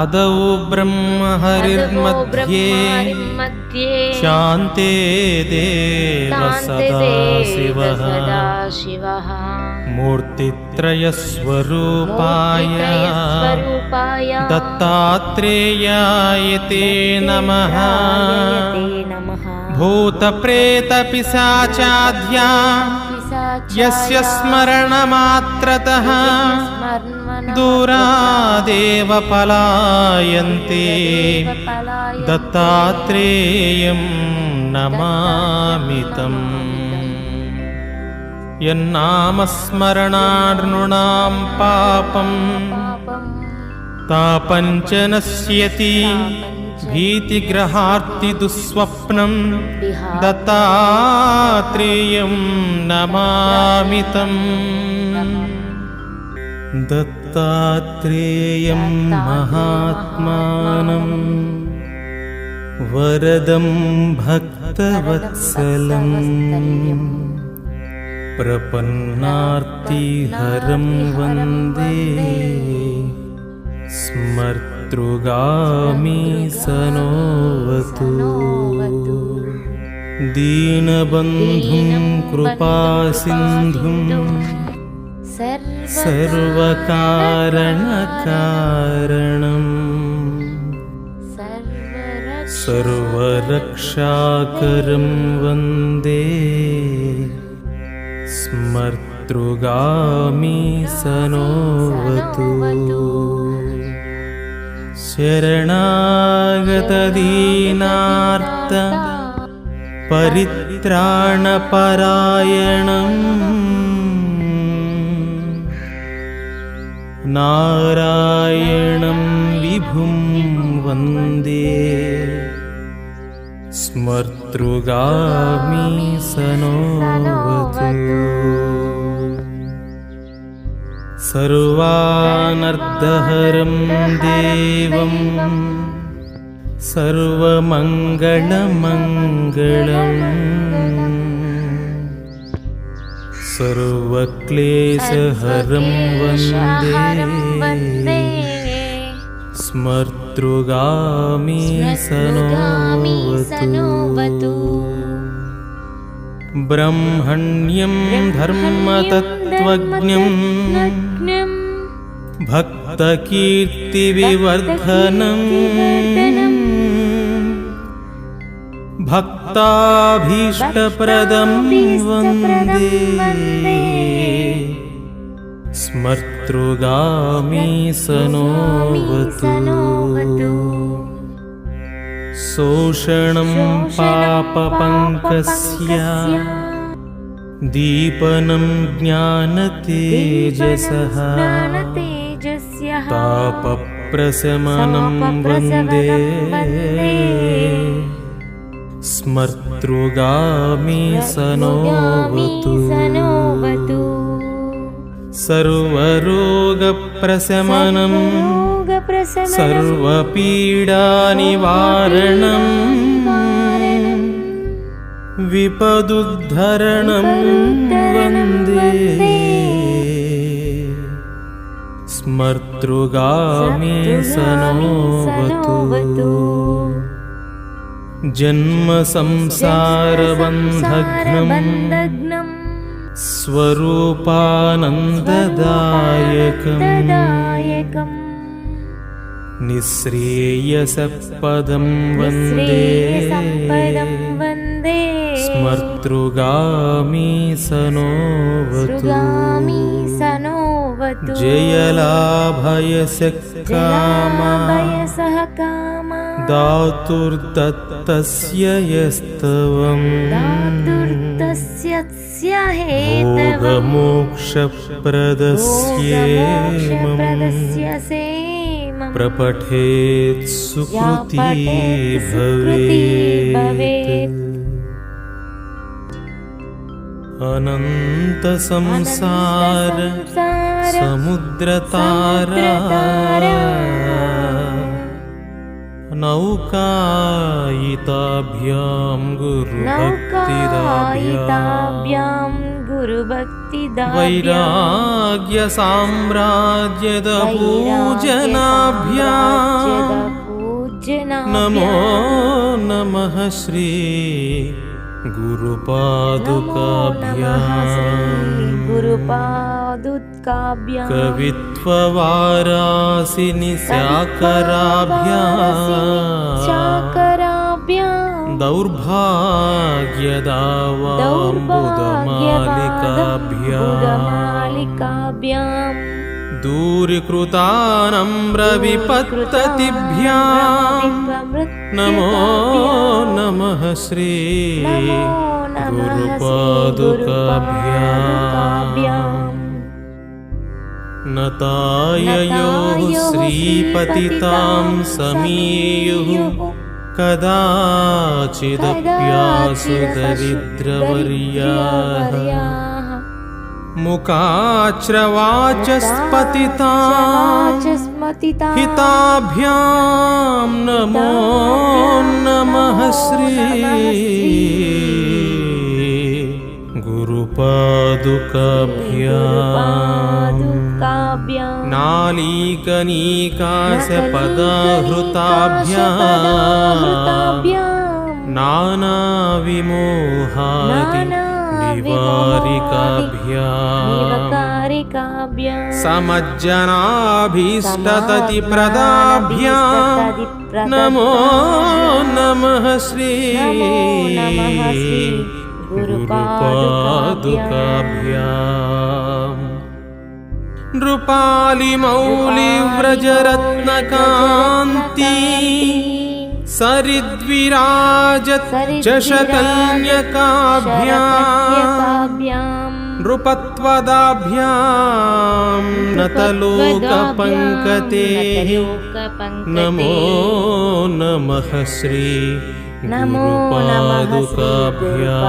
अदौ ब्रह्महरिर्मध्ये मध्ये शान्ते देव सदा शिवः शिवः मूर्तित्रयस्वरूपाय स्वरूपाय दत्तात्रेयाय ते नमः। ते नमः। भूतप्रेतपिशाचाध्या यस्य स्मरणमात्रतः दूरादेव पलायन्ते। दत्तात्रेयं नमामि तम् यन्नामस्मरणार्णृणां पापम्। तापञ्च नश्यति भीतिग्रहार्तिदुःस्वप्नं दत्तात्रेयं नमामि। तम् दत्तात्रेयं महात्मानं। वरदं भक्तवत्सलम् प्रपन्नार्तिहरं वन्दे स्मर्तृगामी सनोवतु। दीनबन्धुं कृपासिन्धुं सर्वकारणकारणम्। सर्वरक्षाकरं वन्दे। स्मर्तृगामी सनोवतु शरणागतदीनार्त परित्राणपरायणम् नारायणं विभुं वन्दे स्मर्तृगामी सनोवतु देवं सर्वमङ्गलमङ्गलम् सर्वक्लेशहरं वन्दे स्मर्तृगामी सनोवतु। ब्रह्मण्यं धर्मतत्त्वज्ञम् भक्तकीर्तिविवर्धनम् भक्ताभीष्टप्रदं वन्दे। स्मर्तृगामी सनोवतु शोषणं पापपङ्कस्य। दीपनं ज्ञानतेजसः तापप्रशमनं वन्दे स्मर्तृगामी सनोवतु सर्वरोगप्रशमनं सर्वपीडानिवारणम् विपदुद्धरणं वन्दे स्मर्तृगामी सनोवतु जन्मसंसारबन्धघ्नम् स्वरूपानन्ददायकम् निःश्रेयसपदं वन्दे। वन्दे। स्मर्तृगामी सनोवतु जयलाभयसकामा। जयाभयसः कामा दातुर्दत्तस्य यस्तवम् हेतवम्। मोक्षप्रदस्य सेमम् प्रपठेत् सुकृती पठेत् सुकृती भवेत् अनन्तसंसार संसार समुद्रतारा नौकायिताभ्यां गुरुभक्तिदाभ्याम् नौकायिताभ्यां गुरुभक्तिदाभ्याम् वैराग्यसाम्राज्यदपूजनाभ्याम् नमो नमः श्री गुरुपादुकाभ्याम् गुरुपादुकाभ्याम् कवित्ववारासिनि स्याकराभ्याम् शाकराभ्याम् दूरीकृतानम्रविपत्ततिभ्याम् नमो नमः श्री गुरुपादुकाभ्याम् नताययोः श्रीपतितां समीयुः कदाचिदप्यासु दरिद्रवर्याः मुखाच्रवाचस्पतिता हिताभ्यां नमो नमः श्री गुरुपादुकाभ्याम् नालीकनीकासपदाहृताभ्याम् नानाविमोहादि निवारिकाभ्याम् समज्जनाभीष्टततिप्रदाभ्याम् नमो नमः श्री गुरुपादुकाभ्याम् नृपालिमौलिव्रजरत्नकान्ति सरिद्विराजत् चषकन्यकाभ्याम् नृपत्वदाभ्यां नतलोकपङ्कतेः। नमो नमः श्री नमो नमः गुरुपादुकाभ्याम्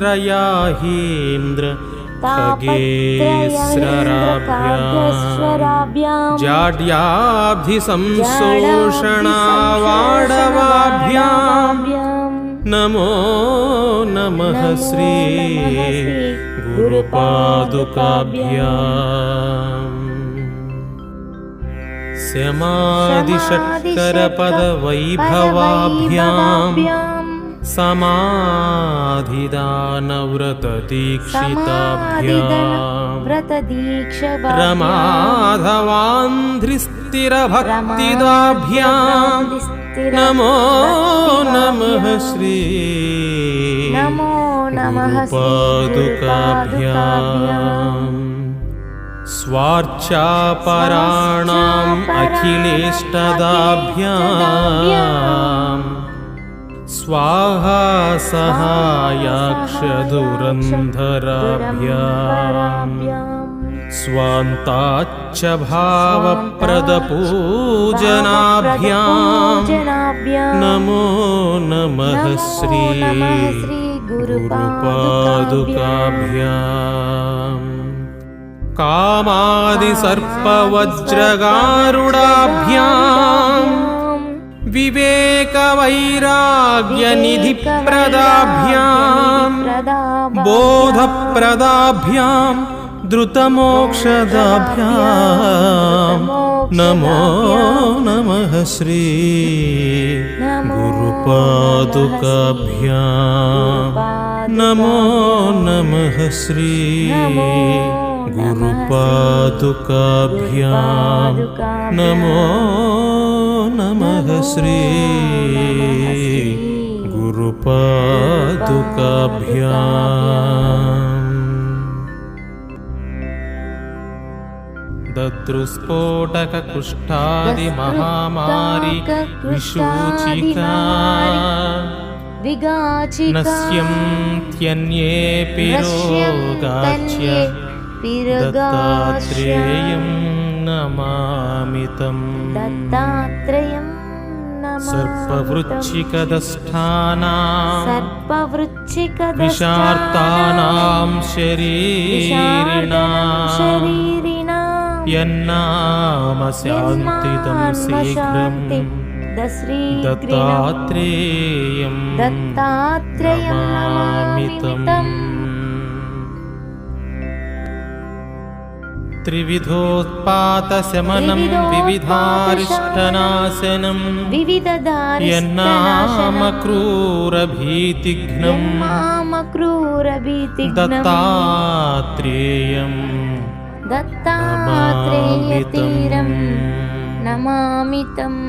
पापान्धकारार्क परम्पराभ्याम् तापत्रयाहीन्द्र खगेश्वराभ्याम् जाड्याब्धिसंशोषणावाडवाभ्याम् नमो नमः श्री गुरुपादुकाभ्याम्। स्यमादिषट्करपदवैभवाभ्याम् रमाधवान्ध्रिस्थिरभक्तिदाभ्याम् नमो नमः श्री नमो नमः गुरुपादुकाभ्याम् स्वार्चापराणाम् अखिलेष्टदाभ्याम् स्वाहा सहायाक्षधुरन्धराभ्याम् स्वान्ताच्च भावप्रदपूजनाभ्याम् नमो नमः श्री गुरुपादुकाभ्याम्। कामादिसर्पवज्रगारुडाभ्याम् विवेकवैराग्यनिधिप्रदाभ्याम् बोधप्रदाभ्याम् द्रुतमोक्षदाभ्याम् नमो नमः श्री गुरुपादुकाभ्याम् नमो नमः श्री गुरुपादुकाभ्याम् नमो नमः श्री गुरुपादुकाभ्याम्। दद्रुस्फोटककुष्ठादिमहामारि विशूचिका नश्यन्त्यन्येऽपि रोगाच्य दत्तात्रेयं मितम् दत्तात्रयम् सर्ववृच्छिकदस्थाना सर्पवृच्छिकुशार्तानां शरीरणा शरीरिणा यन्नामस्यान्तितं शीघ्रं दश्री दत्तात्रेयं। दत्तात्रमामितम् त्रिविधोत्पातशमनं विविधारिष्ठनाशनं यन्नामक्रूरभीतिघ्नं क्रूरभीति दत्तात्रेयं दत्तात्रेयतीरं मात्रेरं नमामितम्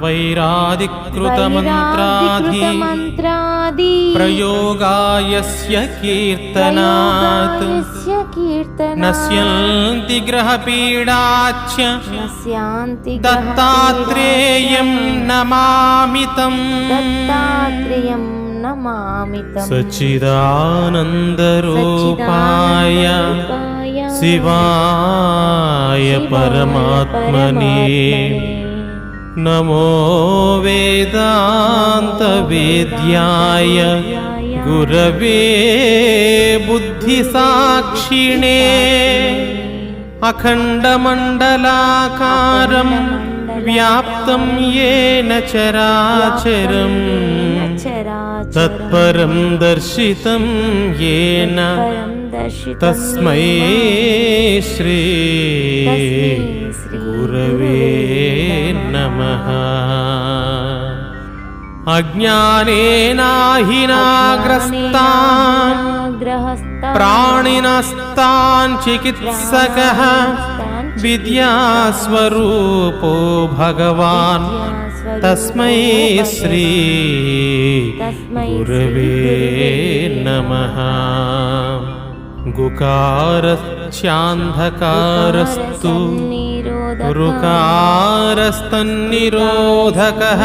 దత్తాత్రేయం దత్తాత్రేయతీరం నమామితం వైరాదికృతమంత్రాధి మంత్రాది ప్రయోగాయస్య కీర్తనాత్ ప్రయోగాయస్య కీర్తనాత్ నశ్యంతి గ్రహపీడాచ్య నశ్యాంతి దత్తాత్రేయం नमो वेदान्तवेद्याय गुरवे बुद्धिसाक्षिणे अखण्डमण्डलाकारं व्याप्तं येन चराचरम् तत्परं दर्शितं येन तस्मै श्री गुरवे नमः। अज्ञानेनाहिनाग्रस्तान् प्राणिनस्तान् चिकित्सकः विद्यास्वरूपो भगवान्। तस्मै श्री गुरवे नमः। गुकारस्यान्धकारस्तु गुरुकारस्तन्निरोधकः।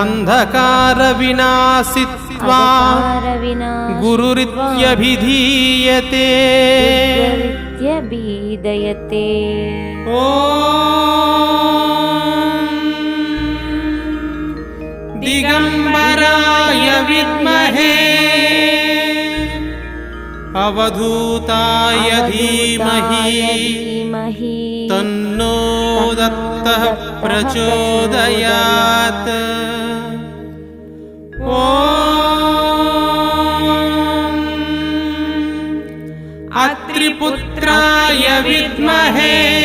अन्धकारविनाशित्वा विना गुरुरित्यभिधीयते ओ दिगम्बराय विद्महे। अवधूताय धीमहिमहि दत्तः प्रचोदयात्। अत्रिपुत्राय विद्महे।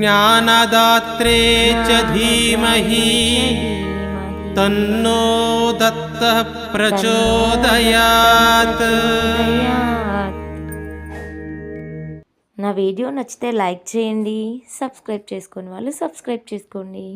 ज्ञानदात्रे च धीमहि। तन्नो दत्तः प्रचोदयात् నా వీడియో నచ్చితే లైక్ చేయండి సబ్స్క్రైబ్ చేసుకుని వాళ్ళు సబ్స్క్రైబ్ చేసుకోండి.